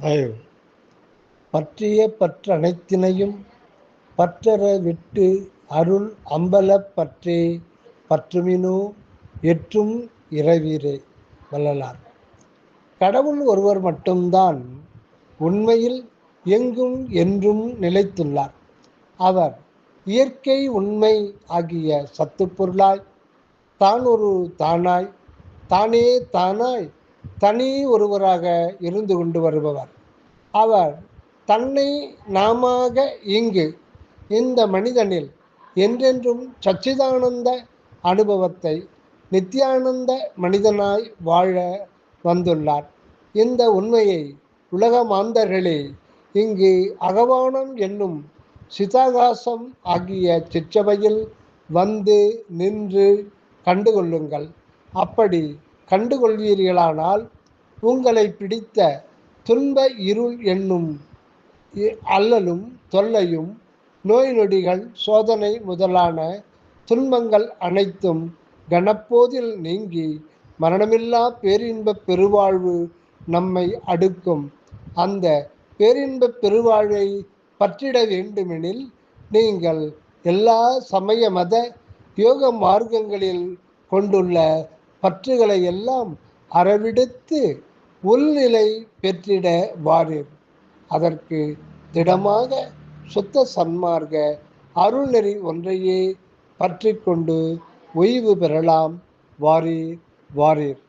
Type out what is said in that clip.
பயம். பற்றிய பற்றனைத்தினையும் பற்றற விட்டு அருள் அம்பலப் பற்றே பற்றுமினோ எற்றும் இறைவீரே வள்ளலார். கடவுள் ஒருவர் மட்டும்தான் உண்மையில் எங்கும் என்றும் நிலைத்துள்ளார். அவர் இயற்கை உண்மை ஆகிய சத்துப்பொருளாய் தான் ஒரு தானாய் தானே தானாய் தனி ஒருவராக இருந்து கொண்டு வருபவர். அவர் தன்னை நாமாக இங்கு இந்த மனிதனில் என்றென்றும் சச்சிதானந்த அனுபவத்தை நித்யானந்த மனிதனாய் வாழ வந்துள்ளார். இந்த உண்மையை உலக மாந்தர்களே இங்கு அகவானம் என்னும் சிதாகாசம் ஆகிய சிற்றவையில் வந்து நின்று கண்டுகொள்ளுங்கள். அப்படி கண்டுகொள்வீர்களானால் உங்களை பிடித்த துன்ப இருள் என்னும் அல்லலும் தொல்லையும் நோய் நொடிகள் சோதனை முதலான துன்பங்கள் அனைத்தும் கனப்போதில் நீங்கி மரணமில்லா பேரின்ப பெருவாழ்வு நம்மை அடுக்கும். அந்த பேரின்ப பெருவாழ்வை பற்றிட வேண்டுமெனில் நீங்கள் எல்லா சமய மத யோக மார்க்கங்களில் கொண்டுள்ள பற்றுகளை எல்லாம் அறவிடுத்து உள்நிலை பெற்றிட வாரீர். அதற்கு திடமாக சுத்த சன்மார்க்க அருள்நெறி ஒன்றையே பற்றி கொண்டு ஓய்வு பெறலாம் வாரீர் வாரீர்.